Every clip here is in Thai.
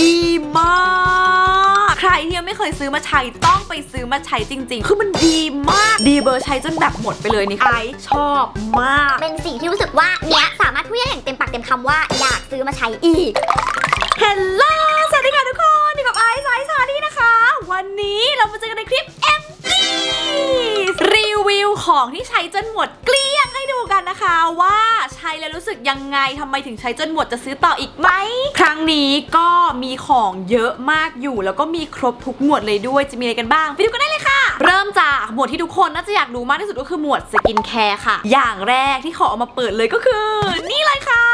ดีมากใครที่ยังไม่เคยซื้อมาใช้ต้องไปซื้อมาใช้จริง ๆ คือมันดีมากดีเบอร์ใช้จนแบบหมดไปเลยนี่ไอชอบมาก เป็นสิ่งที่รู้สึกว่าเนี้ยสามารถพูดได้อย่างเต็มปากเต็มคำว่าอยากซื้อมาใช้อีกเฮลโลสวัสดีค่ะทุกคนอยู่กับไอซ์ไอซ์ชาดี้นะคะ วันนี้เรามาเจอกันในคลิป m อรีวิวของที่ใช้จนหมดเกลี้ยงให้ ดูกันนะคะว่าใช้แล้วรู้สึกยังไงทำไมถึงใช้จนหมดจะซื้อต่ออีกไหม ครั้งนี้ก็มีของเยอะมากอยู่ แล้วก็มีครบทุกหมวดเลยด้วยจะมีอะไรกันบ้างไปดูกันได้เลยค่ะ เริ่มจากหมวดที่ทุกคนน่าจะอยากรู้มากที่สุดก็คือหมวดสกินแคร์ค่ะ อย่างแรกที่ขอเอามาเปิดเลยก็คือ นี่เลยค่ะ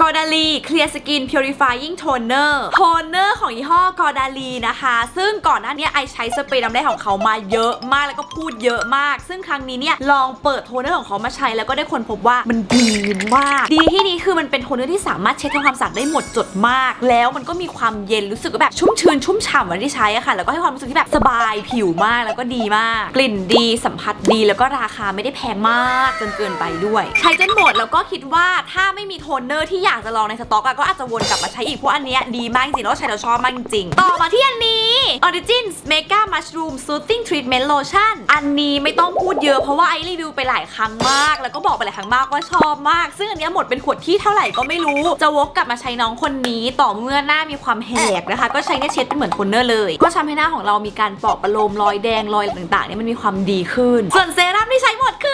กอร์ดาลีเคลียร์สกิน purifying toner toner ของยี่ห้อกอร์ดาลีนะคะ ซึ่งก่อนหน้านี้ไอใช้สเปรย์น้ำแร่ของเขามาเยอะมากแล้วก็พูดเยอะมาก ซึ่งครั้งนี้เนี่ยลองเปิดโทนเนอร์ของเขามาใช้แล้วก็ได้คนพบว่ามันดีมาก ดีที่นี้คือมันเป็นโทนเนอร์ที่สามารถเช็ดทำความสะอาดได้หมดจดมาก แล้วมันก็มีความเย็นรู้สึกว่าแบบชุ่มชื้นชุ่มฉ่ำวันที่ใช้อะค่ะ แล้วก็ให้ความรู้สึกที่แบบสบายผิวมากแล้วก็ดีมาก กลิ่นดีสัมผัสดีแล้วก็ราคาไม่ได้แพงมากจนเกินไปด้วย ใช้จนหมดแล้วก็คิดว่าถ้าไม่มีโทนเนอร์ที่อยากจะลองในสต็อกอะก็อาจจะวนกลับมาใช้อีกเพราะอันเนี้ยดีมากจริงๆแล้วใช้แล้วชอบมากจริงๆต่อมาที่อันนี้ Origins Mega Mushroom Soothing Treatment Lotion อันนี้ไม่ต้องพูดเยอะเพราะว่าไอรีวิวไปหลายครั้งมาก แล้วก็บอกไปหลายครั้งมากว่าชอบมาก ซึ่งอันนี้หมดเป็นขวดที่เท่าไหร่ก็ไม่รู้ จะวกกลับมาใช้น้องคนนี้ต่อเมื่อหน้ามีความแหกนะคะ ก็ใช้เนี่ยเช็ดเป็นเหมือนโทนเนอร์เลย ก็ทำให้หน้าของเรามีการปอกประโลมรอยแดงรอยต่างๆเนี่ยมันมีความดีขึ้น ส่วนเซรั่มที่ใช้หมดคือ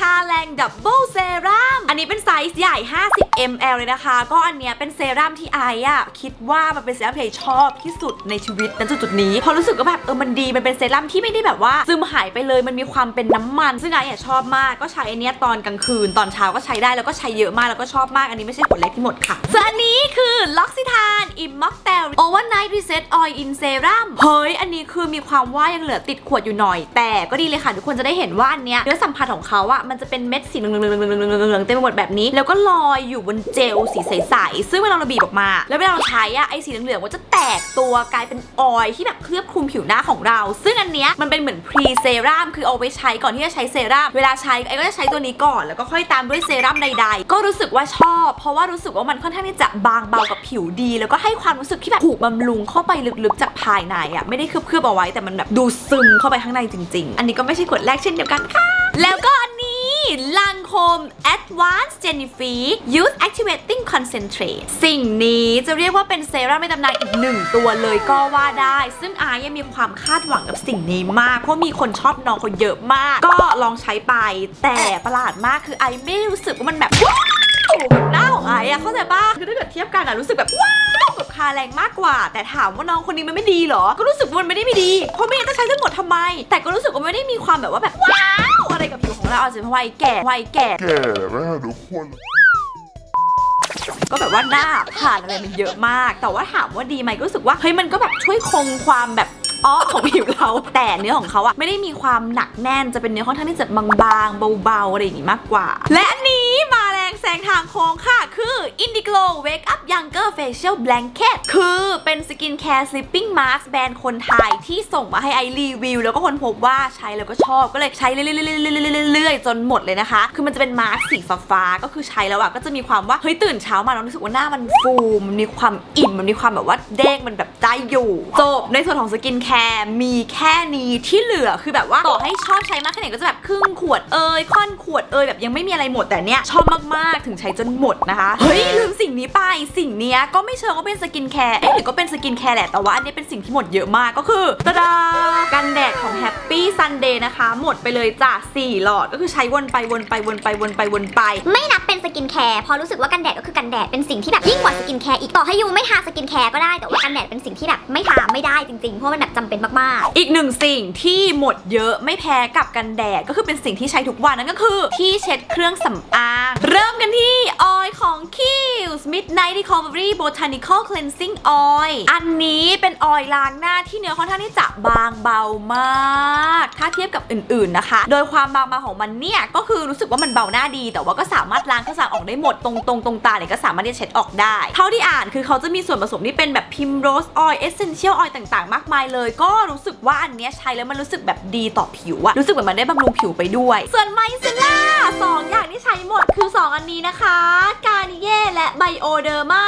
คาแรงดับเบิลเซรั่มอันนี้เป็นไซส์ใหญ่ 50 ml เลยนะคะ ก็อันเนี้ยเป็นเซรั่มที่ไออะคิดว่ามันเป็นเซรั่มที่ไอชอบที่สุดในชีวิตณจุดๆนี้เพราะรู้สึกว่าแบบเออมันดีมันเป็นเซรั่มที่ไม่ได้แบบว่าซึมหายไปเลยมันมีความเป็นน้ำมัน ซึ่งไออะชอบมากก็ใช้อันเนี้ยตอนกลางคืนตอนเช้าก็ใช้ได้แล้วก็ใช้เยอะมากแล้วก็ชอบมากอันนี้ไม่ใช่ขวดเล็กที่หมดค่ะส่วนอันนี้คือล็อกซิทา อิมม็อกเตลโอเวอร์ไนท์รีเซ็ตออยล์อินเซรั่มเฮ้ย อันนี้คือมีความว่ายังเหลือติดขวดอยู่หน่อย แต่ก็ดีเลยค่ะ ทุกคนจะได้เห็นว่าอันเนี้ยเนื้อสัมผัสของเขาอะมันจะเป็นเม็ดสีเหลืองๆเต็มไปหมดแบบนี้ แล้วก็ลอยอยู่บนเจลสีใสๆซึ่งเวลาเราบีบออกมา แล้วเวลาเราใช้อะไอสีเหลืองๆมันจะแตกตัวกลายเป็นออยล์ที่แบบเคลือบคลุมผิวหน้าของเรา ซึ่งอันเนี้ยมันเป็นเหมือนพรีเซรั่มคือเอาไว้ใช้ก่อนที่จะใช้เซรั่มเวลาใช้ไอก็จะใช้ตัวนี้ก่อน แล้วก็ค่อยตามด้วยเซรั่มใดๆ ก็รู้สึกว่าชอบ เพราะว่ารู้สึกว่ามันค่อนข้างที่จะบางเบากับผิวดี แล้วก็ให้ความรู้สึกที่แบบถูกบำรุงเข้าไปลึกๆ จากภายในอะไม่ได้เคลือบๆเอาไว้แต่มันแบบดูซึมเข้าไปข้างในจริง ๆ อันนี้ก็ไม่ใช่ขวดแรกเช่นเดียวกันค่ะ แล้วก็อันนี้ลังโคม Advanced Jennifer Youth Activating Concentrate สิ่งนี้จะเรียกว่าเป็นเซรั่มในตำนานอีกหนึ่งตัวเลยก็ว่าได้ ซึ่งอายังมีความคาดหวังกับสิ่งนี้มาก เพราะมีคนชอบน้องเขาเยอะมาก ก็ลองใช้ไป แต่ประหลาดมากคือไอไม่รู้สึกว่ามันแบบว้าวหน้าของไออะเข้าใจป่ะคือถ้าเกิดเทียบกันอะรู้สึกแบบว้าวาแรงมากกว่า แต่ถามว่าน้องคนนี้มันไม่ดีเหรอ ก็รู้สึกว่ามันไม่ได้ไม่ดี เพราะไม่งั้นจะใช้ทั้งหมดทำไม แต่ก็รู้สึกว่าไม่ได้มีความแบบว่าแบบว้าวอะไรกับผิวของเราอาจจะเพราะวัยแก่วัยแก่แก่แล้วทุกคนก็แบบว่าหน้าผ่านอะไรมันเยอะมาก แต่ว่าถามว่าดีไหมก็รู้สึกว่าเฮ้ยมันก็แบบช่วยคงความแบบอ้อของผิวเราแต่เนื้อของเขาอะไม่ได้มีความหนักแน่นจะเป็นเนื้อค่อนข้างที่จะบางๆเบาๆอะไรอย่างงี้มากกว่า และอันนี้มา แรงแซงทางโค้งค่ะ คือ Indiglo Wake Up Younger Facial Blanket คือเป็นสกินแคร์ sleeping mask แบรนด์คนไทยที่ส่งมาให้ไอรีวิว แล้วก็คนพบว่าใช้แล้วก็ชอบก็เลยใช้เรื่อยๆๆๆๆๆๆจนหมดเลยนะคะ คือมันจะเป็นมาร์คสีฟ้าๆก็คือใช้แล้วอะก็จะมีความว่าเฮ้ยตื่นเช้ามาเรารู้สึกว่าหน้ามันฟูมันมีความอิ่มมันมีความแบบว่าเด้งมันแบบได้อยู่จบในส่วนของสกินแคร์มีแค่นี้ที่เหลือคือแบบว่าต่อให้ชอบใช้มากแค่ไหนก็จะแบบครึ่งขวดเอยค่อนขวดเอยแบบยังไม่มีอะไรหมดแต่เนี้ยชอบมากๆถึงใช้จนหมดนะคะ เฮ้ยลืมสิ่งนี้ไป สิ่งเนี้ยก็ไม่เชิงว่าเป็นสกินแคร์ เอ๊ะหรือก็เป็นสกินแคร์แหละ แต่ว่าอันนี้เป็นสิ่งที่หมดเยอะมากก็คือตะดากันแดดของ Happy Sunday นะคะ หมดไปเลยจ้ะ4หลอดก็คือใช้วนไปวนไปวนไปวนไปวนไป ไม่นับเป็นสกินแคร์เพราะรู้สึกว่ากันแดดก็คือกันแดดเป็นสิ่งที่แบบยิ่งกว่าสกินแคร์อีกต่อให้ยูไม่ทาสกินแคร์ก็ได้แต่ว่ากันแดดเป็นสิ่งที่แบบไม่ทาไม่ได้จริงๆเพราะมันแบบจำเป็นมากๆ อีกหนึ่งสิ่งที่หมดเยอะไม่แพ้กับกันแดดก็คือเป็นสิ่งที่ใช้ทุกวันนั่นก็คือ ที่เช็ดเครื่องสำอางเริ่มกันที่ออยล์ของ Kiehl's Midnight Recovery Botanical Cleansing Oil อันนี้เป็นออยล์ล้างหน้าที่เนื้อค่อนข้างที่จะบางเบามากถ้าเทียบกับอื่นๆนะคะ โดยความบางเบาของมันเนี่ยก็คือรู้สึกว่ามันเบาหน้าดี แต่ว่าก็สามารถล้างเครื่องสำอางออกได้หมดตรงตรงตรงตาเนี่ยก็สามารถที่จะเช็ดออกได้ เท่าที่อ่านคือเขาจะมีส่วนผสมที่เป็นแบบพิมโรสออยล์เอเซนเชียลออยล์ต่างๆ มากมายเลย ก็รู้สึกว่าอันเนี้ยใช้แล้วมันรู้สึกแบบดีต่อผิวอะรู้สึกเหมือนมันได้บำรุงผิวไปด้วย ส่วนไมเซล่าสองอย่างที่ใช้หมดคือ 2 อันนี้นะคะ กานิเย่และไบโอเดอร์มา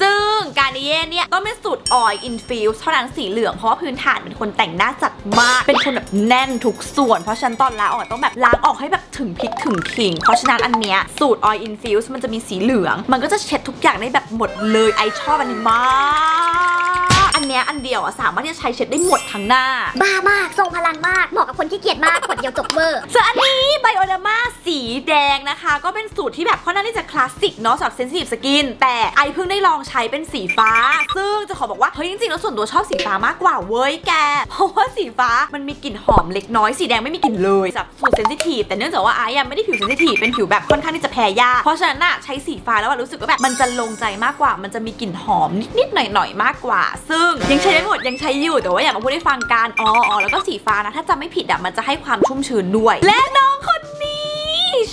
ซึ่งกานิเย่เนี่ยเป็นสูตร oil infuse เท่านั้นสีเหลืองเพราะว่าพื้นฐานเป็นคนแต่งหน้าจัดมากเป็นคนแบบแน่นทุกส่วน เพราะฉะนันตอนล้างออกต้องแบบล้างออกให้แบบถึงพริกถึงขิง เพราะฉะนั้นอันเนี้ยสูตร oil infuse มันจะมีสีเหลือง มันก็จะเช็ดทุกอย่างได้แบบหมดเลยไอชอบอันนี้มาก อันเนี้ยอันเดียวอะสามารถที่จะใช้เช็ดได้หมดทั้งหน้า บ้ามาก ทรงพลังมาก เหมาะกับคนขี้เกียจมากกดเดียวจบเวอร์ส่วนอันนี้ไบโอ a มาสีแดงนะคะ ก็เป็นสูตรที่แบบค่อนข้างที่จะคลาสสิกเนาะสำหรับเซนซิทีฟสกินแต่ไอเพิ่งได้ลองใช้เป็นสีฟ้า ซึ่งจะขอบอกว่าเฮ้ยจริงๆแล้วส่วนตัวชอบสีฟ้ามากกว่าเว้ยแก เพราะว่าสีฟ้ามันมีกลิ่นหอมเล็กน้อยสีแดงไม่มีกลิ่นเลยสำหรับสูตรเซนซิทีฟแต่เนื่องจากว่าไอยังไม่ได้ผิวเซนซิทีฟเป็นผิวแบบค่อนข้างที่จะแพ้ยากเพราะฉะนั้นอะใช้สีฟ้าแล้วอะรู้สึกว่าแบบมันจะลงใจมากกว่า มันจะมีกลิ่นหอมนิดๆหน่อยๆมากกว่า ซึ่งยังใช้ได้หมดยังใช้อยู่แต่ว่าอยากมาพูดให้ฟังกันอ๋ออ๋อแล้วก็สีฟ้านะ ถ้าจำไม่ผิดอะมันจะให้ความชุ่มชื้นด้วย และน้องคนนี้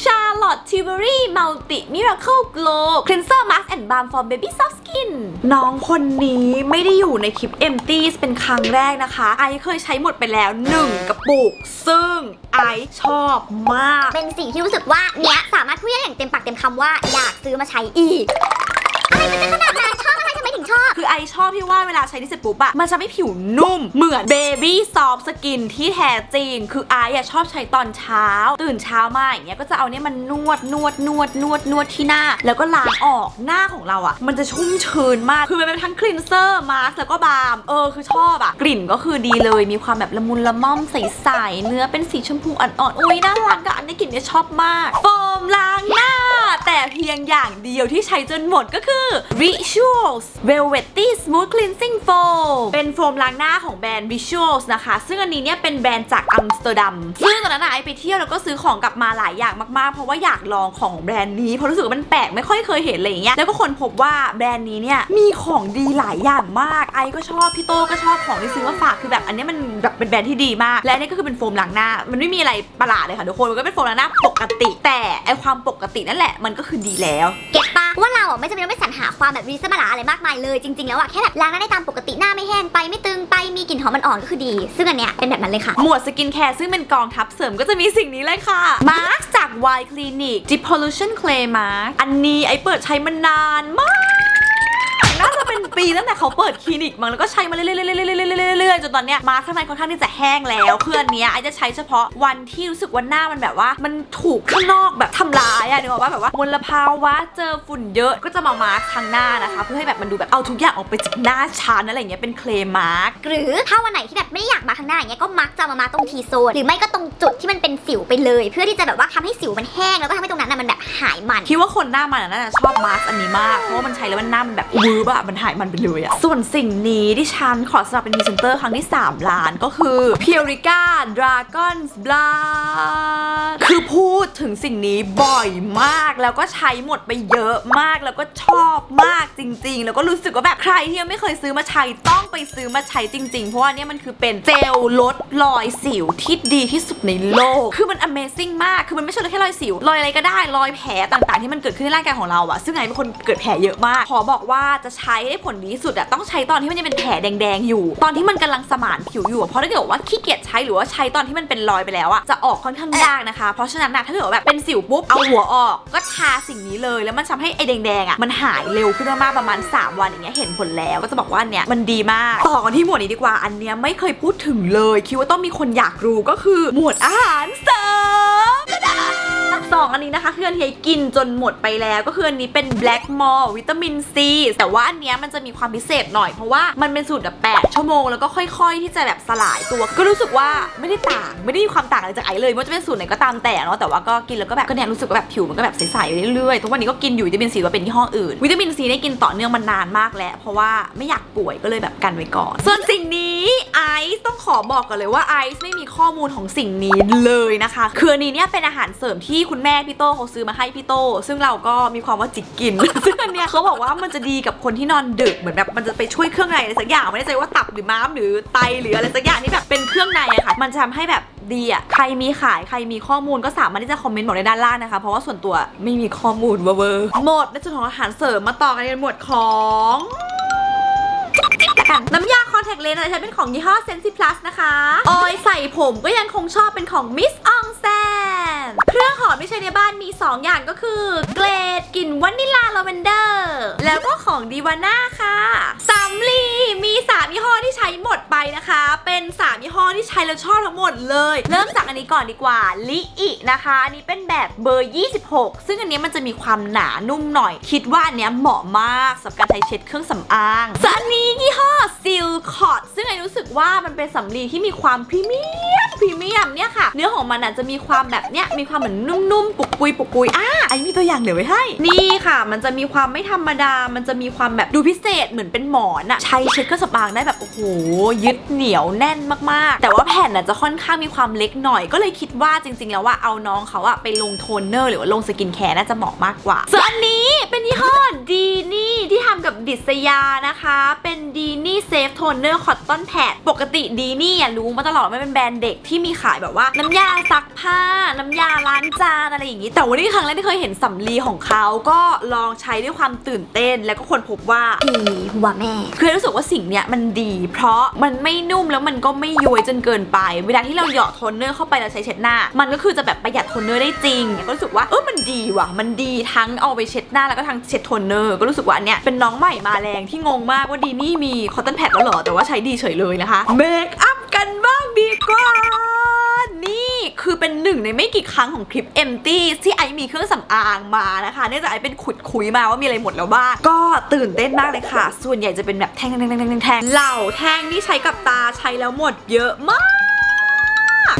Charlotte Tilbury Multi Miracle Glow Cleanser Mask and Balm for Baby Soft Skin น้องคนนี้ไม่ได้อยู่ในคลิป Empty เป็นครั้งแรกนะคะ ไอเคยใช้หมดไปแล้ว 1 กระปุก ซึ่งไอชอบมาก เป็นสิ่งที่รู้สึกว่าเนี้ยสามารถพูดได้อย่างเต็มปากเต็มคำว่าอยากซื้อมาใช้อีก อะไรมันจะขนาดนั้นชอบ ทำไมถึงชอบ คือไอชอบที่ว่าเวลาใช้นี่เสร็จปุ๊บอะมันจะไม่ผิวนุ่ม เหมือนเบบี้ซอฟสกินที่แท้จริง คือไออะชอบใช้ตอนเช้า ตื่นเช้ามาอย่างเงี้ยก็จะเอาเนี่ยมันนวดนวดนวดนวดนวดที่หน้า แล้วก็ล้างออกหน้าของเราอะมันจะชุ่มชื้นมาก คือมันเป็นทั้งคลีนเซอร์มาสแล้วก็บาล์มเออคือชอบอะกลิ่นก็คือดีเลยมีความแบบละมุนละม่อมใสๆเนื้อเป็นสีชมพูอ่อนๆอุ้ยน่ารักอะอันนี้กลิ่นเนี่ยชอบมากโฟมล้างหน้า แต่เพียงอย่างเดียวที่ใช้จนหมดก็คือ Rituals Velvety Smooth Cleansing Foam เป็นโฟมล้างหน้าของแบรนด์ Rituals นะคะ ซึ่งอันนี้เนี่ยเป็นแบรนด์จากอัมสเตอร์ดัมซึ่งตอนนั้นอะไอไปเที่ยวแล้วก็ซื้อของกลับมาหลายอย่างมากๆ เพราะว่าอยากลองของแบรนด์นี้เพราะรู้สึกว่ามันแปลกไม่ค่อยเคยเห็นอะไรอย่างเงี้ยแล้วก็คนพบว่าแบรนด์นี้เนี่ยมีของดีหลายอย่างมาก ไอก็ชอบพี่โตก็ชอบของที่ซื้อมาฝากคือแบบอันนี้มันแบบเป็นแบรนด์ที่ดีมาก และนี่ก็คือเป็นโฟมล้างหน้า มันไม่มีอะไรประหลาดเลยค่ะทุกคนมันก็เป็นโฟมล้างหน้าปกติ แต่ไอความปกตินั่นแหละมันก็คือดีแล้ว เก็ตปะว่าเราอะไม่จำเป็นต้องไปสรรหาความแบบรีเซอร์มาลาอะไรมากมายเลยจริง ๆ แล้วอะแค่แบบล้างหน้าได้ตามปกติหน้าไม่แห้งไปไม่ตึงไปมีกลิ่นหอมมันอ่อนก็คือดี ซึ่งอันเนี้ยเป็นแบบนั้นเลยค่ะ หมวดสกินแคร์ซึ่งเป็นกองทัพเสริมก็จะมีสิ่งนี้เลยค่ะ มาร์กจาก Y Clinic Deep Pollution Clay Mask อันนี้ไอเปิดใช้มานานมาก เป็นปีตั้งแต่เขาเปิดคลินิกมั้งแล้วก็ใช้มาเรื่อยๆๆๆๆๆๆๆจนตอนเนี้ยมาข้างในค่อนข้างที่จะแห้งแล้วคืออันเนี้ยไอจะใช้เฉพาะวันที่รู้สึกว่าหน้ามันแบบว่า มันถูกข้างนอกแบบทำร้ายอะนึกออกว่าแบบว่ามลภาวะเจอฝุ่นเยอะก็จะมามาร์คทางหน้านะคะ เพื่อให้แบบมันดูแบบเอาทุกอย่างออกไปจากหน้าชั้นอะไรอย่างเงี้ยเป็นเคลมมาร์คหรือถ้าวันไหนที่แบบไม่ได้อยากมาข้างหน้าอย่างเงี้ยก็มักจะมามาตรงทีโซนหรือไม่ก็ตรงจุดที่มันเป็นสิวไปเลย เพื่อที่จะแบบว่าทำให้สิวมันแห้งแล้วก็ทำให้ตรงนั้นน่ะมันแบบหายมันคิดว่าคนหน้ามันน่าจะชอบมาสก์อันนี้มากเพราะว่ามันใช้แล้วมันหน้ามันแบบวืบอะมันหายมันไปเลยอะส่วนสิ่งนี้ที่ฉันขอสมัครเป็นพรีเซนเตอร์ครั้งที่ 3 ล้านก็คือ p u r i c a Dragon's Blood คือพูดถึงสิ่งนี้บ่อยมากแล้วก็ใช้หมดไปเยอะมากแล้วก็ชอบมากจริง ๆ แล้วก็รู้สึกว่าแบบใครที่ยังไม่เคยซื้อมาใช้ต้องไปซื้อมาใช้จริง ๆ เพราะว่าเนี่ยมันคือเป็นเจลลดรอยสิวที่ดีที่สุดในโลก คือมัน Amazing มาก คือมันไม่ใช่แค่รอยสิว รอยอะไรก็ได้ รอยแผลต่างๆ ที่มันเกิดขึ้นในร่างกายของเราอะซึ่งไงเป็นคนเกิดแผลเยอะมาก ขอบอกว่าจะใช้ได้ผลดีสุดอะต้องใช้ตอนที่มันยังเป็นแผลแดงๆอยู่ ตอนที่มันกำลังสมานผิวอยู่เพราะถ้าเกิดว่าขี้เกียจใช้หรือว่าใช้ตอนที่มันเป็นรอยไปแล้วอะจะออกค่อนข้างยากนะคะ เพราะฉะนั้นนะถ้าเกิดว่าแบบเป็นสิวปุ๊บเอาหัวออก ก็ทาสิ่งนี้เลยแล้วมันทำให้ไอ้แดงๆอะมันหายเร็วขึ้นมากๆประมาณ 3 วันอย่างเงี้ยเห็นผลแล้วก็จะบอกว่าอันเนี้ยมันดีมากต่อกันที่หมวดนี้ดีกว่าอันเนี้ยไม่เคยพูดถึงเลย คิดว่าต้องมีคนอยากรู้ก็คือหมวดอาหารเสริม สองอันนี้นะคะคืออันที่กินจนหมดไปแล้ว ก็คืออันนี้เป็น black mall วิตามินซีแต่ว่าอันเนี้ยมันจะมีความพิเศษหน่อยเพราะว่ามันเป็นสูตรแบบ8ชั่วโมงแล้วก็ค่อยๆ ที่จะแบบสลายตัว ก็รู้สึกว่าไม่ได้ต่างไม่ได้มีความต่างอะไรจากไอเลยไม่ว่าจะเป็นสูตรไหนก็ตามแต่เนาะแต่ว่าก็กินแล้วก็แบบก็เนี่ยรู้สึกว่าแบบผิวมันก็แบบใสๆเรื่อยๆทุกวันนี้ก็กินอยู่วิตามินซีว่าเป็นยี่ห้ออื่น วิตามินซีได้กินต่อเนื่องมานานมากแล้ว เพราะว่าไม่อยากป่วยก็เลยแบบกันไว้ก่อน ส่วนสิ่งนี้ไอซ์ต้องขอบอกก่อนเลยว่าไอซ์ไม่มีข้อมูลของสิ่งนี้เลยนะคะคืออันนี้เนี่ยเป็นอาหารเสริมที่คุณแม่พี่โตเขาซื้อมาให้พี่โต ซึ่งเราก็มีความว่าจิตกินซึ่งอันเนี้ยเขาบอกว่ามันจะดีกับคนที่นอนดึกเหมือนแบบมันจะไปช่วยเครื่องในอะไรสักอย่างไม่แน่ใจว่าตับหรือม้ามหรือไตหรืออะไรสักอย่างที่แบบเป็นเครื่องในอะค่ะมันจะทำให้แบบดีอะใครมีขาย ใครมีข้อมูลก็สามารถที่จะคอมเมนต์บอกในด้านล่างนะคะ เพราะว่าส่วนตัวไม่มีข้อมูลเวอร์หมดในส่วนของอาหารเสริมมาต่อกันในหมวดของน้ำยาคอนแทคเลนส์ใช้เป็นของยี่ห้อ Sensi Plus นะคะ ออยใส่ผมก็ยังคงชอบเป็นของ Miss อ รื่องหอมที่ใช้ในบ้านมี 2 อย่างก็คือ เกรดกลิ่นวานิลลาลาเวนเดอร์ แล้วก็ของดีวาน่าค่ะสำลีมี3ยี่ห้อที่ใช้หมดไปนะคะ เป็น3ยี่ห้อที่ใช้แล้วชอบทั้งหมดเลย เริ่มจากอันนี้ก่อนดีกว่าลิอินะคะอันนี้เป็นแบบเบอร์ 26 ซึ่งอันนี้มันจะมีความหนานุ่มหน่อย คิดว่าอันเนี้ยเหมาะมากสำหรับการใช้เช็ดเครื่องสำอางส่วนอันนี้ยี่ห้อซิลคอ t ซึ่งไอรู้สึกว่ามันเป็นสำลีที่มีความพรีเมียมพรีเมียมเนี่ยค่ะเนื้อ ของมันอะจะมีความแบบเนี้ยมีความเหมือนนุ่มๆปุกปุยปุกปุยอ่า อมีตัวอย่างเดี๋ยวไว้ให้ นี่ค่ะ มันจะมีความไม่ธรรมดา มันจะมีความแบบดูพิเศษเหมือนเป็นหมอนอะใช้เช็ดเครื่องสำอางได้แบบโอ้โหยึดเหนียวแน่นมากๆ แต่ว่าแผ่นอะจะค่อนข้างมีความเล็กหน่อย ก็เลยคิดว่าจริง ๆ แล้วว่าเอาน้องเขาอะไปลงโทนเนอร์หรือว่าลงสกินแคร์น่าจะเหมาะมากกว่าส่วนอันนี้เป็นยี่ห้อดีนี่ที่ทำกับดิสยานะคะ เป็นดีนี่เซฟโทนเนอร์คอตตอนแพดปกติดีนี่อะรู้มาตลอดว่ามันเป็นแบรนด์เด็กที่มีขายแบบว่า น้ำยาซักผ้า น้ำยาล้างจานอะไรอย่างนี้ แต่วันนี้ครั้งแรกที่เคยเห็นห็นสำลีของเขาก็ลองใช้ด้วยความตื่นเต้น แล้วก็คนพบว่าอีหัวแม่คือรู้สึกว่าสิ่งเนี้ยมันดี เพราะมันไม่นุ่มแล้วมันก็ไม่ย้วยจนเกินไป เวลาที่เราเหยอดโทนเนอร์เข้าไปแล้วใช้เช็ดหน้า มันก็คือจะแบบประหยัดโทนเนอร์ได้จริงก็รู้สึกว่าเออมันดีว่ะมันดีทั้งเอาไปเช็ดหน้าแล้วก็ทั้งเช็ดโทนเนอร์ก็รู้สึกว่าอันเนี้ยเป็นน้องใหม่มาแรงที่งงมากว่าดีนี่มีคอตตอนแพดแล้วเหรอแต่ว่าใช้ดีเฉยเลยนะคะเมคอัพกันบ้างดีกว่า คือเป็นหนึ่งในไม่กี่ครั้งของคลิป empty ที่ไอมีเครื่องสำอางมานะคะเนื่องจากไอเป็นขุดคุยมาว่ามีอะไรหมดแล้วบ้างก็ตื่นเต้นมากเลยค่ะ ส่วนใหญ่จะเป็นแบบแท่งแท่งแท่งแท่งแท่งเหล่าแท่งที่ใช้กับตาใช้แล้วหมดเยอะมาก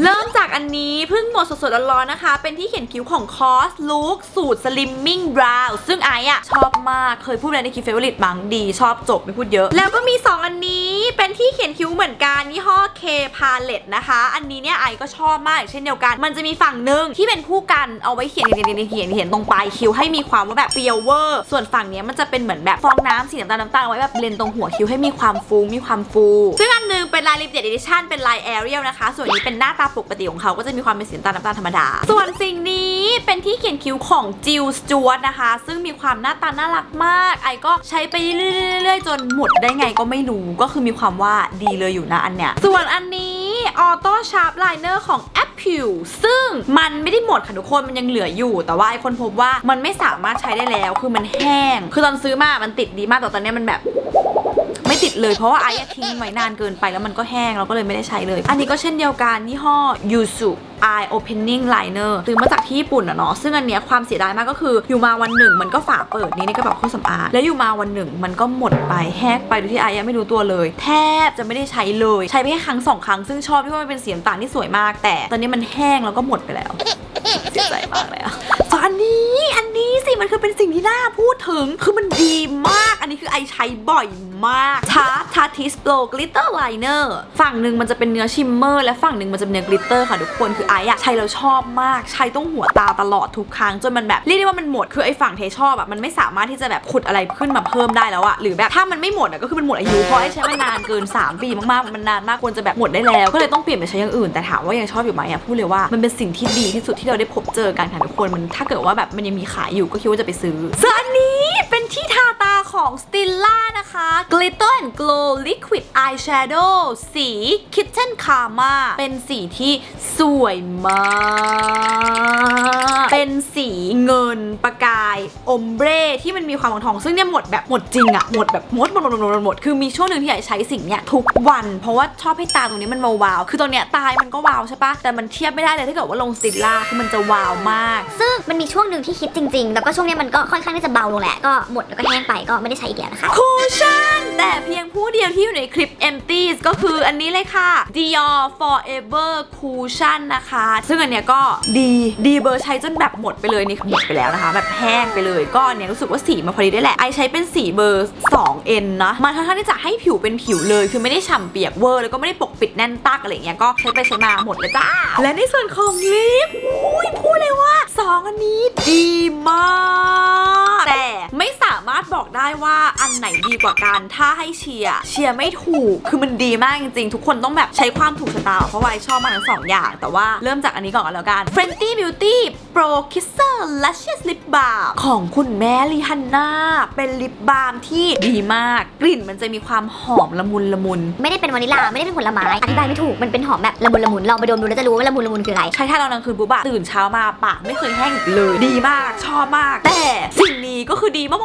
เริ่มจากอันนี้เพิ่งหมดสดๆร้อนๆนะคะ เป็นที่เขียนคิ้วของ Cos Look สูตร Slimming Brow ซึ่งไออะชอบมากเคยพูดในคลิปเฟเวอร์ลิตมั้งดีชอบจบไม่พูดเยอะ แล้วก็มี 2 อันนี้เป็นที่เขียนคิ้วเหมือนกันยี่ห้อ K Palette นะคะ อันนี้เนี่ยไอก็ชอบมากเช่นเดียวกัน มันจะมีฝั่งหนึ่งที่เป็นคู่กันเอาไว้เขียนเขียนเขียนเขียนตรงปลายคิ้วให้มีความว่าแบบเปรียวเวอร์ส่วนฝั่งเนี้ยมันจะเป็นเหมือนแบบฟองน้ำสีน้ำตาลน้ำตาลเอาไว้แบบเลนตรงหัวคิ้วให้มีความฟูมีความฟู ซึ่งอันนึงเป็นลายลิปเดดิชั่นเป็นลายแอเรียลนะคะ ส่วนนี้เป็นหน้าตาปกติของเขาก็จะมีความเป็นสีน้ำตาลน้ำตาลธรรมดา ส่วนสิ่งนี้เป็นที่เขียนคิ้วของจิลสจวตนะคะ ซึ่งมีความหน้าตาน่ารักมาก ไอก็ใช้ไปเรื่อยๆจนหมดได้ไงก็ไม่รู้ก็คือมีความว่าดีเลยอยู่นะอันเนี้ยส่วนอันนี้ออโต้ชาร์ปไลเนอร์ของ a p p i l ซึ่งมันไม่ได้หมดค่ะทุกคนมันยังเหลืออยู่ แต่ว่าไอคนพบว่ามันไม่สามารถใช้ได้แล้ว คือมันแห้ง คือตอนซื้อมามันติดดีมากแต่ตอนเนี้ยมันแบบ ติดเลยเพราะว่าไอ้ทิ้งไว้นานเกินไปแล้วมันก็แห้งเราก็เลยไม่ได้ใช้เลย อันนี้ก็เช่นเดียวกันยี่ห้อ Yuzu Eye Opening Liner ซื้อมาจากที่ญี่ปุ่นอะเนาะซึ่งอันเนี้ยความเสียดายมากก็คืออยู่มาวันหนึ่งมันก็ฝาเปิดนี้ในกระเป๋าเครื่องสำอางแล้วอยู่มาวันหนึ่งมันก็หมดไปแห้งไปโดยที่ไอ้ยังไม่รู้ตัวเลย แทบจะไม่ได้ใช้เลย ใช้ไปแค่ครั้งสองครั้งซึ่งชอบที่ว่ามันเป็นสีน้ำตาลที่สวยมาก แต่ตอนนี้มันแห้งแล้วก็หมดไปแล้วเสียใจมากเลยอะอันนี้อัน นี้สิมันคือเป็นสิ่งที่น่าพูดถึง คือมันดีมาก อันนี้คือไอใช้บ่อยมากทาทาทิสโปรกลิตเตอร์ไลเนอร์ฝั่งหนึ่งมันจะเป็นเนื้อชิมเมอร์ และฝั่งหนึ่งมันจะเป็นเนื้อกลิตเตอร์ค่ะทุกคนคือไออะใช้แล้วชอบมาก ใช้ต้องหัวตาตลอดทุกครั้งจนมันแบบเรียกได้ว่ามันหมดคือไอฝั่งเทชอบอะมันไม่สามารถที่จะแบบขุดอะไรขึ้นมาเพิ่มได้แล้วอะหรือแบบถ้ามันไม่หมดอะก็คือมันหมดอายุเพราะไอใช้มานานเกิน 3 ปีมากๆมันนานมากควรจะแบบหมดได้แล้วก็เลยต้องเปลี่ยนไปใช้อย่างอื่นแต่ถามว่ายังชอบอยู่ไหมอะพูดเลยว่ามันเป็นสิ่งที่ดีที่สุดที่เราได้พบเจอกันค่ะทุกคนมันถ้าเกิดว่าแบบมันยังมีขายอยู่ก็คิดว่าจะไปซื้อส่วนอันนี้ ของ Stilla นะคะ Glitter and Glow Liquid Eyeshadow สี Kitten Karma เป็นสีที่สวยมาก เป็นสีเงินประกาย อมเบรที่มันมีความทอง ซึ่งเนี่ยหมดแบบหมดจริงอะหมดแบบหมดหมดหมดหมดหมดหมดคือมีช่วงหนึ่งที่อยากใช้สิ่งเนี้ยทุกวันเพราะว่าชอบให้ตาตรงนี้มันมาวาว คือตรงเนี้ยตายมันก็วาวใช่ปะแต่มันเทียบไม่ได้เลยถ้าเกิดว่าลงสติลล่าคือมันจะวาวมาก ซึ่งมันมีช่วงหนึ่งที่คิดจริง ๆ แล้วก็ช่วงเนี้ยมันก็ค่อนข้างที่จะเบาลงแหละ ก็หมดแล้วก็แห้งไปก็ไม่ได้ใช้อีกแล้วนะคะคูชั่นแต่เพียงผู้เดียวที่อยู่ในคลิป empty ก็คืออันนี้เลยค่ะ Dior Forever Cushion นะคะ ซึ่งอันเนี้ยก็ดีดีเบอร์ใช้จนแบบหมดไปเลยนี่หมดไปแล้วนะคะ แบบแห้งไปเลยก็อันเนี้ยรู้สึกว่าสีมาพอดีได้แหละไอใช้เป็นสีเบอร์ 2N นะมันค่อนข้างที่จะให้ผิวเป็นผิวเลย คือไม่ได้ฉ่ำเปียกเวอร์แล้วก็ไม่ได้ปกปิดแน่นตักอะไรเงี้ยก็ใช้ไปใช้มาหมดเลยจ้าและในส่วนของลิปอุ้ยพูดเลยว่าสองอันนี้ดีมาก แต่ไม่สามารถบอกได้ว่าอันนไหนดีกว่ากัน ถ้าให้เชียร์เชียร์ไม่ถูก คือมันดีมากจริงๆ ทุกคนต้องแบบใช้ความถูกชะตา เพราะว่าไอชอบมากทั้งสองอย่าง แต่ว่าเริ่มจากอันนี้ก่อนกันแล้วกัน Fenty Beauty Pro Kisser Luscious Lip Balm ของคุณแม่ลีฮันน่าเป็นลิปบาล์มที่ดีมาก กลิ่นมันจะมีความหอมละมุนละมุน ไม่ได้เป็นวานิลลา ไม่ได้เป็นผลไม้ อธิบายไม่ถูก มันเป็นหอมแบบละมุนละมุน ลองไปดมดูแล้วจะรู้ว่าละมุนละมุนคืออะไร ใช้ท่าตอนกลางคืนปุ๊บอะตื่นเช้ามาปากไม่เคยแห้งอีกเลย ดีมาก ชอบมาก แต่สิ่งนี้ก็คือดีมาก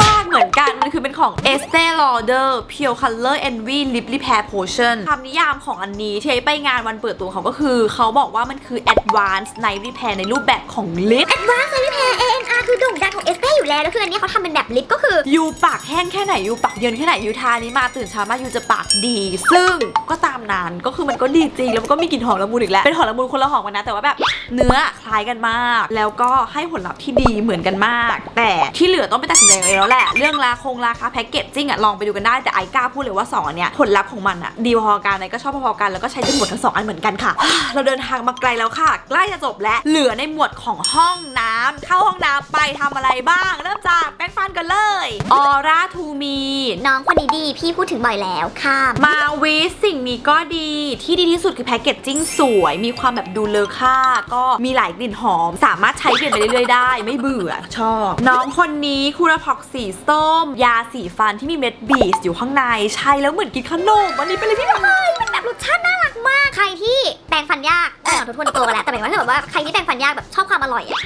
ๆๆๆๆๆๆเหมือนกัน มันคือเป็นของ Estee Lauder Pure Color Envy Lip Repair Potion คำนิยามของอันนี้ที่ไปงานวันเปิดตัวเขาก็คือ เขาบอกว่ามันคือ Advanced Night Repair ในรูปแบบของลิป Advanced Night Repair ANR คือโด่งดังของเอสเต้อยู่แล้ว แล้วคืออันนี้เขาทำเป็นแบบลิปก็คือ ยูปากแห้งแค่ไหน ยูปากเยินแค่ไหน ยูทานี้มาตื่นเช้ามายูจะปากดี ซึ่งก็ตามนั้นก็คือมันก็ดีจริงแล้วมันก็มีกลิ่นหอมละมุนอีกแล้ว เป็นหอมละมุนคนละหอมกันนะแต่ว่าแบบเนื้อคล้ายกันมาก แล้วก็ให้ผลลัพธ์ที่ดีเหมือนกันมาก แต่ที่เหลือต้องไปตัดสินใจเองแล้วแหละ เรื่องราคงราคาแพ็กเกจจิ้งอะลองไปดูกันได้แต่ไอกล้าพูดเลยว่าสองอันเนี้ยผลลัพธ์ของมันอะดีพอๆกันไอก็ชอบพอๆกันแล้วก็ใช้จนหมดทั้งสองอันเหมือนกันค่ะ เราเดินทางมาไกลแล้วค่ะ ใกล้จะจบแล้วเหลือในหมวดของห้องน้ำเข้าห้องน้ำไปทำอะไรบ้าง เริ่มจากแปรงฟันกันเลยออร่าทูมีน้องคนนี้ดีพี่พูดถึงบ่อยแล้วข้ามมาวิสิ่งนี้ก็ดีที่ดีที่สุดคือแพคเกจจิ้งสวยมีความแบบดูเลอค่า ก็มีหลายกลิ่นหอม สามารถใช้เปลี่ยนไปเรื่อยๆได้ ไม่เบื่อชอบ น้องคนนี้คูราพอกสีส้ม ยาสีฟันที่มีเม็ดบีสอยู่ข้างใน ใช้แล้วเหมือนกินขนมวันนี้เป็นอะไรที่แบบมันแบบรสชาติน่ารักมาก ใครที่แปรงฟันยากเออทุกคนโตกันแล้ว แต่หมายถึงว่าถ้าแบบว่าใครที่แปรงฟันยากแบบชอบความอร่อยอะ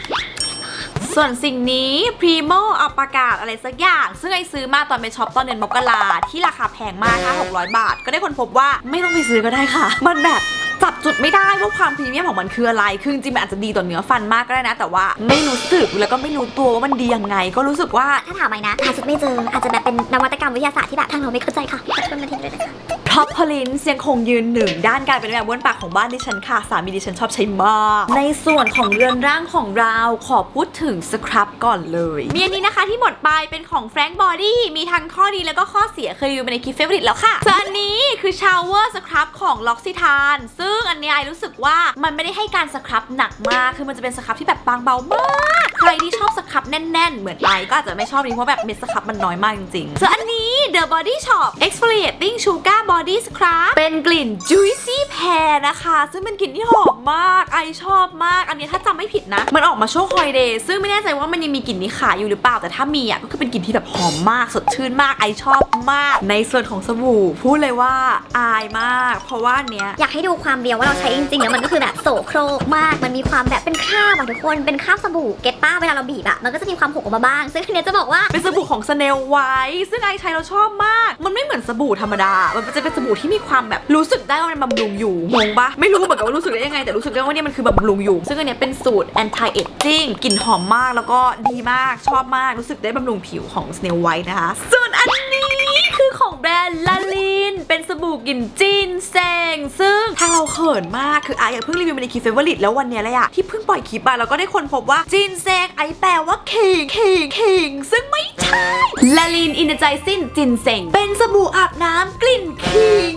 ส่วนสิ่งนี้พรีโมเอาประกาศอะไรสักอย่าง ซึ่งไอซื้อมาตอนไปช็อปตอนเดือนมกราที่ราคาแพงมากค่ะ600 บาท ก็ได้คนพบว่าไม่ต้องไปซื้อก็ได้ค่ะ มันแบบ จับจุดไม่ได้ว่าความพรีเมียมของมันคืออะไร คือจริงๆมันอาจจะดีต่อเนื้อฟันมากก็ได้นะ แต่ว่าไม่รู้สึกแล้วก็ไม่รู้ตัวว่ามันดียังไง ก็รู้สึกว่าถ้าถามไหมนะหาจุดไม่เจออาจจะแบบเป็นนวัตกรรมวิทยาศาสตร์ที่แบบทางเราไม่เข้าใจค่ะขอโทษมาทีด้วยนะคะท็อปพลินยังคงยืนหนึ่งด้านการเป็นแบบบ้วนปากของบ้านดิฉันค่ะ สามีดิฉันชอบใช้มาก ในส่วนของเรือนร่างของเราขอพูดถึงสครับก่อนเลยมีอันนี้นะคะที่หมดไปเป็นของแฟรง k ์บอดี้มีทั้งข้อดีแล้วก็ข้อเสียเคยรีวิวไปในคลิปเฟเวอริตแล้วค่ะส่วนอันนี้คือชาวเวอร์สครับของล็อกซิทานซึ่งอันเนี้ยไอรู้สึกว่ามันไม่ได้ให้การสครับหนักมาก คือมันจะเป็นสครับที่แบบบางเบามาก ใครที่ชอบสครับแน่น ๆ เหมือนไอก็อาจจะไม่ชอบนี้เพราะแบบเม็ดสครับมันน้อยมากจริงๆส่วนอันนี้ The Body Shop Exfoliating Sugar Body Scrub เป็นกลิ่น Juicy Pear นะคะ ซึ่งเป็นกลิ่นที่หอมมาก ไอชอบมาก อันนี้ถ้าจำไม่ผิดนะ มันออกมาช่วงฮอยเดย์ซึ่งไม่แน่ใจว่ามันยังมีกลิ่นนี้ขายอยู่หรือเปล่า แต่ถ้ามีอะก็คือเป็นกลิ่นที่แบบหอมมาก สดชื่นมาก ไอชอบมาก ในส่วนของสบู่พูดเลยว่าอายมาก เพราะว่าอันเนี้ย อยากให้ดูความเบียวว่าเราใช้จริงๆแล้วมันก็คือแบบโสโครกมาก มันมีความแบบเป็นคราบอะทุกคน เป็นคราบสบู่เก็ตป้าเวลาเราบีบอะมันก็จะมีความหกออกมาบ้าง ซึ่งทีเนี้ยจะบอกว่าเป็นสบู่ของสเนลไวท์ซึ่งไอใช้เราชอบมาก มันไม่เหมือนสบู่ธรรมดา มันจะเป็นสบู่ที่มีความแบบรู้สึกได้ว่ามันบำรุงอยู่งงปะไม่รู้เหมือนกันว่ารู้สึกได้ยังไง แต่รู้สึกได้ว่าเนี่ยมันคือบำรุงอยู่ ซึ่งอันเนี้ยเป็นสูตร anti aging กลิ่นหอมมากแล้วก็ดีมากชอบมากรู้สึกได้บำรุงผิวของสเนลไวท์นะคะส่วนอันนี้คือของแบรนด์ลาลินเป็นสบู่กลิ่นจินเซงซึ่งทางเราเขินมากคือไอะอยากเพิ่งรีวิวไปในคลิปเฟเวอร์ลิตแล้ววันเนี้ยเลยอะที่เพิ่งปล่อยคลิปมาแล้วก็ได้คนพบว่าจินเซงไอแปลว่าขิงขิงขิงซึ่งไม่ใช่ลาลินอินเจซินจินเซงเป็นสบู่อาบน้ำกลิ่นขิง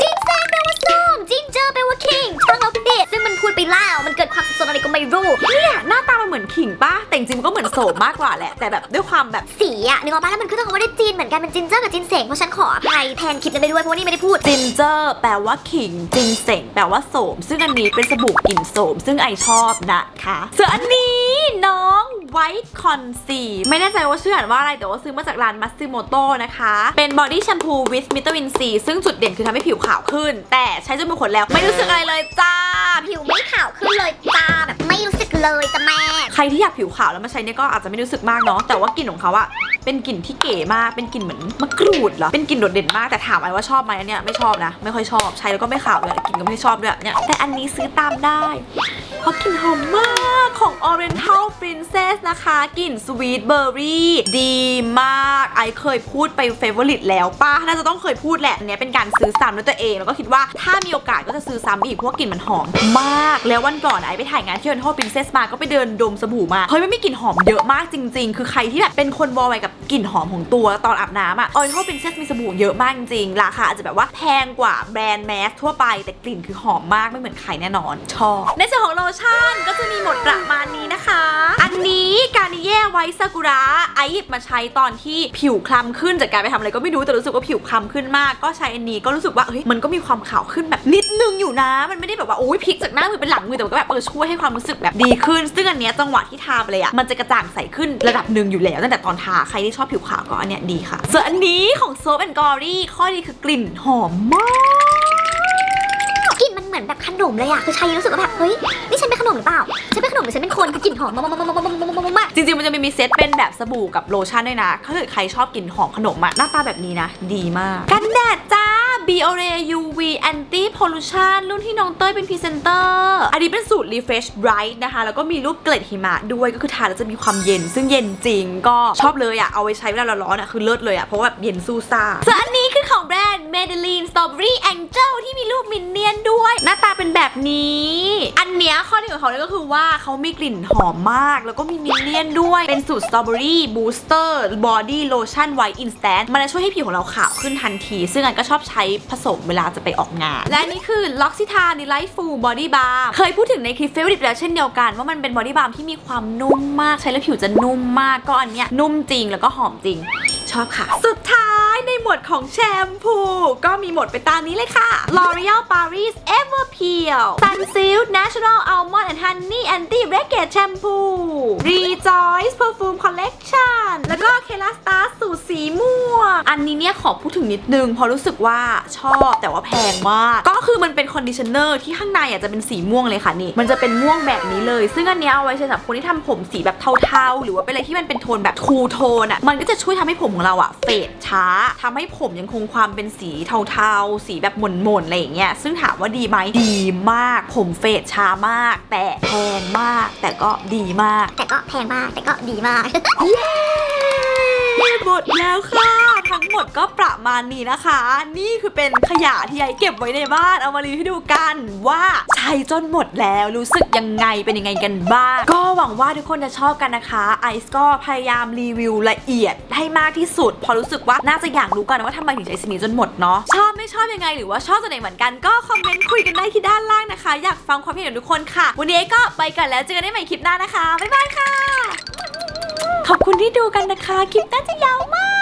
จินแซงแปลว่าส้มจินเจอร์แปลว่าคิงช่างเราเป็นเด็กซึ่งมันพูดไปแล้วมันเกิดความสับสนอะไรก็ไม่รู้เนี่ยหน้าตามันเหมือนขิงปะแต่จริงๆมันก็เหมือนโสมมากกว่าแหละ แต่แบบด้วยความแบบสีอะนึกออกปะแล้วมันก็ต้องคำว่าได้จีนเหมือนกันเป็นจินเจอร์กับจินเสงเพราะฉันขออภัยแทนคลิปนั้นไปด้วยเพราะว่านี่ไม่ได้พูดจินเจอร์แปลว่าขิงจินเสงแปลว่าโสม ซึ่งอันนี้เป็นสบู่กลิ่นโสม ซึ่งไอชอบนะคะส่วนอันนี้น้อง ไวท์คอนซีไม่แน่ใจว่าชื่ออ่านว่าอะไร แต่ว่าซื้อมาจากร้านมัสซิโมโตนะคะ เป็นบอดี้แชมพูวิสมิตาวินซีซึ่งจุดเด่นคือทำให้ผิวขาวขึ้น แต่ใช้จนหมดขนแล้ว ไม่รู้สึกอะไรเลยจ้า ผิวไม่ขาวขึ้นเลยจ้าแบบไม่รู้สึกเลยจ้ะแม่ ใครที่อยากผิวขาวแล้วมาใช้เนี่ยก็อาจจะไม่รู้สึกมากเนาะแต่ว่ากลิ่นของเขาอะเป็นกลิ่นที่เก๋มากเป็นกลิ่นเหมือนมะกรูดเหรอเป็นกลิ่นโดดเด่นมากแต่ถามไอ้ว่าชอบไหมอันเนี่ยไม่ชอบนะ ไม่ค่อยชอบใช้แล้วก็ไม่ขาวเลยกลิ่นก็ไม่ชอบด้วยเนี่ยแต่อันนี้ซื้อตามได้ เพราะกลิ่นหอมมากของ Oriental Princess นะคะกลิ่น Sweet Berry ดีมาก ไอเคยพูดไป Favorite แล้วป้าน่าจะต้องเคยพูดแหละอันเนี้ยเป็นการซื้อซ้ำด้วยตัวเอง แล้วก็คิดว่าถ้ามีโอกาสก็จะซื้อซ้ำอีกเพราะกลิ่นมันหอมมาก แล้ววันก่อนไอไปถ่ายงานที่ Oriental Princess มาก็ไปเดินดมสบู่มาเฮ้ยไมันมีกลิ่นหอมเยอะมากจริง ๆ คือใครที่แบบเป็นคนวอลไวกับกลิ่นหอมของตัวตอนอาบน้ำอะ Oriental Princess มีสบู่เยอะมากจริงราคาอาจจะแบบว่าแพงกว่าแบรนด์แมสทั่วไปแต่กลิ่นคือหอมมากไม่เหมือนใครแน่นอนชอบในส่วนของโชั่นก็จะมีหมดประมาณนี้นะคะ อันนี้การนิเย่ไวซากุระไอหยิบมาใช้ตอนที่ผิวคล้ำขึ้นจากการไปทำอะไรก็ไม่รู้แต่รู้สึกว่าผิวคล้ำขึ้นมากก็ใช้อันนี้ก็รู้สึกว่าเฮ้ยมันก็มีความขาวขึ้นแบบนิดนึงอยู่นะ มันไม่ได้แบบว่าโอ้ยพลิกจากหน้ามือเป็นหลังมือแต่ก็แบบเออช่วยให้ความรู้สึกแบบดีขึ้น ซึ่งอันเนี้ยจังหวะที่ทาไปเลยอะมันจะกระจ่างใสขึ้นระดับหนึ่งอยู่แล้วตั้งแต่ตอนทาใครที่ชอบผิวขาวก็อันเนี้ยดีค่ะส่วนอันนี้ของโซฟแอนกอรี่ข้อดีคือกลิ่นหอมมาก เหมือนแบบขนมเลยอะคือใช้รู้สึกว่าแบบเฮ้ยนี่ฉันเป็นขนมหรือเปล่าฉันเป็นขนมหรือฉันเป็นคนคือกลิ่นหอมมากๆๆๆๆๆๆๆจริงๆมันจะมีเซตเป็นแบบสบู่กับโลชั่นด้วยนะถ้าเกิดใครชอบกลิ่นหอมขนมอะหน้าตาแบบนี้นะดีมากกันแดดจ้า Biore UV Anti Pollution รุ่นที่น้องเต้ยเป็นพรีเซนเตอร์อันนี้เป็นสูตร Refresh Bright นะคะแล้วก็มีรูปเกล็ดหิมะด้วยก็คือทาแล้วจะมีความเย็นซึ่งเย็นจริงก็ชอบเลยอะเอาไว้ใช้เวลาร้อนๆอะคือเลิศเลยอะเพราะว่าแบบเย็นสู้ซ่าส่ วนอันนี้คือขอรนด์ Maybelline Strawberry Angel ที่มีรูปมินเนี่ยนด้วย หน้าตาเป็นแบบนี้ อันเนี้ยข้อดีของเขาเลยก็คือว่าเขามีกลิ่นหอมมาก แล้วก็มีมินเนี่ยนด้วย เป็นสูตร Strawberry Booster Body Lotion White Instant มันจะช่วยให้ผิวของเราขาวขึ้นทันที ซึ่งอันก็ชอบใช้ผสมเวลาจะไปออกงาน และนี่คือ L'Occitane Delightful Body Balm เคยพูดถึงในคลิป Favorite แล้วเช่นเดียวกันว่ามันเป็น Body Balm ที่มีความนุ่มมากใช้แล้วผิวจะนุ่มมากก็อันเนี้ยนุ่มจริงแล้วก็หอมจริง ชอบค่ะ สุดท้ายในหมวดของแชมพู ก็มีหมวดไปตามนี้เลยค่ะ L'Oreal Paris Ever Peel Sunsilk Natural Almond and Honey Anti Breakage Shampoo Rejoice Perfume Collection แล้วก็ Kerastase สูตรสีม่วง อันนี้เนี่ยขอพูดถึงนิดนึงเพราะรู้สึกว่าชอบแต่ว่าแพงมาก ก็คือมันเป็นคอนดิชเนอร์ที่ข้างในอะจะเป็นสีม่วงเลยค่ะนี่ มันจะเป็นม่วงแบบนี้เลย ซึ่งอันนี้เอาไว้ใช้สำหรับคนที่ทำผมสีแบบเทาๆ หรือว่าเป็นอะไรที่มันเป็นโทนแบบคูโทนอะ มันก็จะช่วยทำให้ผมของเราอะเฟดช้าทำให้ผมยังคงความเป็นสีเทาๆ สีแบบหม่นๆอะไรอย่างเงี้ยซึ่งถามว่าดีไหมดีมาก ผมเฟดช้ามาก แต่แพงมาก แต่ก็ดีมาก แต่ก็แพงมากแต่ก็ดีมากเย้หมดแล้วค่ะ ทั้งหมดก็ประมาณนี้นะคะ นี่คือเป็นขยะที่ไอเก็บไว้ในบ้าน เอามารีวิวให้ดูกันว่าใช้จนหมดแล้วรู้สึกยังไงเป็นยังไงกันบ้าง ก็หวังว่าทุกคนจะชอบกันนะคะไอซ์ก็พยายามรีวิวละเอียดให้มากที่สุด พอรู้สึกว่าน่าจะอยากรู้กันว่าทำไมถึงใช้สิ่งนี้จนหมดเนาะชอบไม่ชอบยังไงหรือว่าชอบตัวไหนเหมือนกันก็คอมเมนต์คุยกันได้ที่ด้านล่างนะคะ อยากฟังความเห็นของทุกคนค่ะ วันนี้ไอซ์ก็ไปกันแล้วเจอกันได้ใหม่คลิปหน้านะคะบ๊ายบายค่ะ ขอบคุณที่ดูกันนะคะ คลิปน่าจะยาวมาก